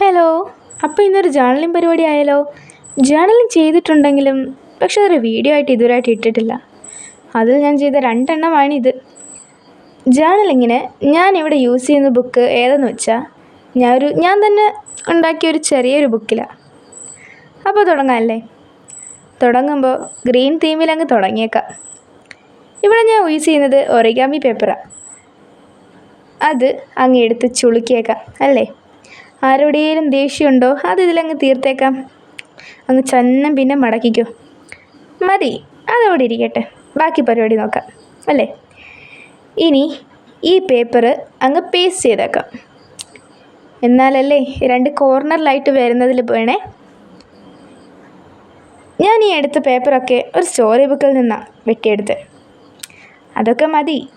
Hello അപ്പോൾ ഇന്നൊരു journaling പരിപാടി ആയാലോ? ജേർണലിംഗ് ചെയ്തിട്ടുണ്ടെങ്കിലും പക്ഷെ അതൊരു വീഡിയോ ആയിട്ട് ഇതുവരായിട്ട് ഇട്ടിട്ടില്ല. അതിൽ ഞാൻ ചെയ്ത രണ്ടെണ്ണമാണ് ഇത്. ജേർണലിങ്ങിന് ഞാൻ ഇവിടെ യൂസ് ചെയ്യുന്ന ബുക്ക് ഏതെന്ന് വെച്ചാൽ ഞാൻ ഒരു ഞാൻ തന്നെ ഉണ്ടാക്കിയ ഒരു ചെറിയൊരു ബുക്കിലാണ് അപ്പോൾ തുടങ്ങാമല്ലേ തുടങ്ങുമ്പോൾ ഗ്രീൻ തീമിൽ അങ്ങ് തുടങ്ങിയേക്കാം. ഇവിടെ ഞാൻ യൂസ് ചെയ്യുന്നത് ഒറിഗാമി പേപ്പറാണ് അത് അങ്ങ് എടുത്ത് ചുളുക്കിയേക്കാം അല്ലേ? ആരുടെയും ദേഷ്യമുണ്ടോ? അത് ഇതിലങ്ങ് തീർത്തേക്കാം. അങ്ങ് ചന്നം പിന്നെ മടക്കിക്കോ. മതി അതവിടെ ഇരിക്കട്ടെ. ബാക്കി പരിപാടി നോക്കാം അല്ലേ? ഇനി ഈ പേപ്പർ അങ്ങ് പേസ്റ്റ് ചെയ്തേക്കാം. എന്നാലല്ലേ രണ്ട് കോർണറിലായിട്ട് വരുന്നതിൽ വേണേ. ഞാൻ ഈ എടുത്ത പേപ്പറൊക്കെ ഒരു സ്റ്റോറി ബുക്കിൽ നിന്നാണ് വെട്ടിയെടുത്ത്. അതൊക്കെ മതി.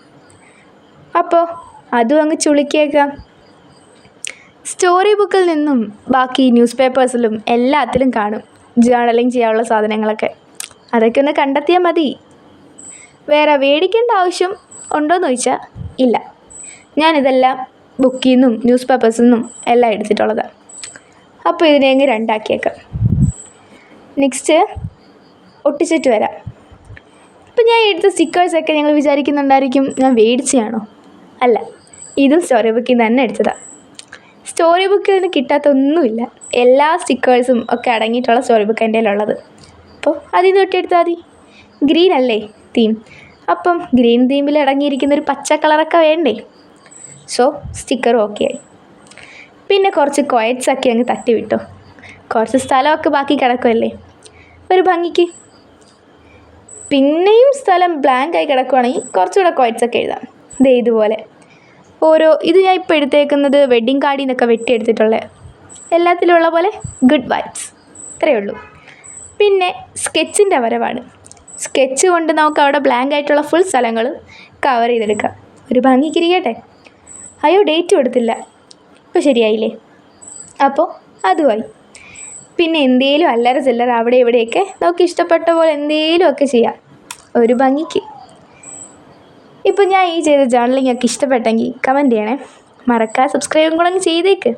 അപ്പോൾ അതും അങ്ങ് ചുളുക്കിയേക്കാം. സ്റ്റോറി ബുക്കിൽ നിന്നും ബാക്കി ന്യൂസ് പേപ്പേഴ്സിലും എല്ലാത്തിലും കാണും. ജേണലിങ് ചെയ്യാനുള്ള സാധനങ്ങളൊക്കെ. അതൊക്കെ ഒന്ന് കണ്ടെത്തിയാൽ മതി. വേറെ മേടിക്കേണ്ട ആവശ്യം ഉണ്ടോയെന്ന് ചോദിച്ചാൽ ഇല്ല. ഞാനിതെല്ലാം ബുക്കിൽ നിന്നും ന്യൂസ് പേപ്പേഴ്സിൽ നിന്നും എല്ലാം എടുത്തിട്ടുള്ളതാണ് അപ്പോൾ ഇതിനെ അങ്ങ് രണ്ടാക്കിയേക്കാം. നെക്സ്റ്റ് ഒട്ടിച്ചിട്ട് വരാം. ഇപ്പം ഞാൻ എടുത്ത സ്റ്റിക്കേഴ്സൊക്കെ ഞങ്ങൾ വിചാരിക്കുന്നുണ്ടായിരിക്കും ഞാൻ മേടിച്ചതാണോ അല്ല ഇതും സ്റ്റോറി ബുക്കിൽ നിന്ന് തന്നെ എടുത്തതാണ് സ്റ്റോറി ബുക്കിൽ നിന്ന് കിട്ടാത്തൊന്നുമില്ല. എല്ലാ സ്റ്റിക്കേഴ്സും ഒക്കെ അടങ്ങിയിട്ടുള്ള സ്റ്റോറി ബുക്ക് എന്റെ ഉള്ളത് അപ്പോൾ അതിൽ നിന്ന് തൊട്ടെടുത്താൽ മതി. ഗ്രീൻ അല്ലേ തീം? അപ്പം ഗ്രീൻ തീമിൽ അടങ്ങിയിരിക്കുന്ന ഒരു പച്ച കളറൊക്കെ വേണ്ടേ? സോ സ്റ്റിക്കറും ഓക്കെ ആയി. പിന്നെ കുറച്ച് കൊയറ്റ്സ് അങ്ങ് തട്ടി വിട്ടു. കുറച്ച് സ്ഥലമൊക്കെ ബാക്കി കിടക്കുമല്ലേ ഒരു ഭംഗിക്ക്. പിന്നെയും സ്ഥലം ബ്ലാങ്ക് ആയി കിടക്കുവാണെങ്കിൽ കുറച്ചുകൂടെ കൊയറ്റ്സ് ഒക്കെ എഴുതാം. ദേ ഇതുപോലെ. ഓരോ ഇത് ഞാൻ ഇപ്പോൾ എടുത്തേക്കുന്നത് വെഡ്ഡിങ് കാർഡിൽ നിന്നൊക്കെ വെട്ടിയെടുത്തിട്ടുള്ളത് എല്ലാത്തിലും ഉള്ള പോലെ ഗുഡ് വൈബ്സ് ഇത്രയേ ഉള്ളൂ. പിന്നെ സ്കെച്ചിന്റെ വരവാണ്. സ്കെച്ച് കൊണ്ട് നമുക്ക് അവിടെ ബ്ലാങ്ക് ആയിട്ടുള്ള ഫുൾ സ്ഥലങ്ങൾ കവർ ചെയ്തെടുക്കാം. ഒരു ഭംഗിക്കിരിക്കട്ടെ അയ്യോ ഡേറ്റ് കൊടുത്തില്ല. ഇപ്പോൾ ശരിയായില്ലേ? അപ്പോൾ അതുമായി. പിന്നെ എന്തേലും അല്ലറ ചില്ലറ അവിടെ ഇവിടെയൊക്കെ നമുക്ക് ഇഷ്ടപ്പെട്ട പോലെ എന്തേലുമൊക്കെ ചെയ്യാം. ഒരു ഭംഗിക്ക്. ഇപ്പം ഞാൻ ഈ ചെയ്ത ജേർണലിംഗ് ഇഷ്ടപ്പെട്ടെങ്കിൽ കമന്റ് ചെയ്യണേ. മറക്കാതെ സബ്സ്ക്രൈബും കൂടെ ചെയ്തേക്ക്.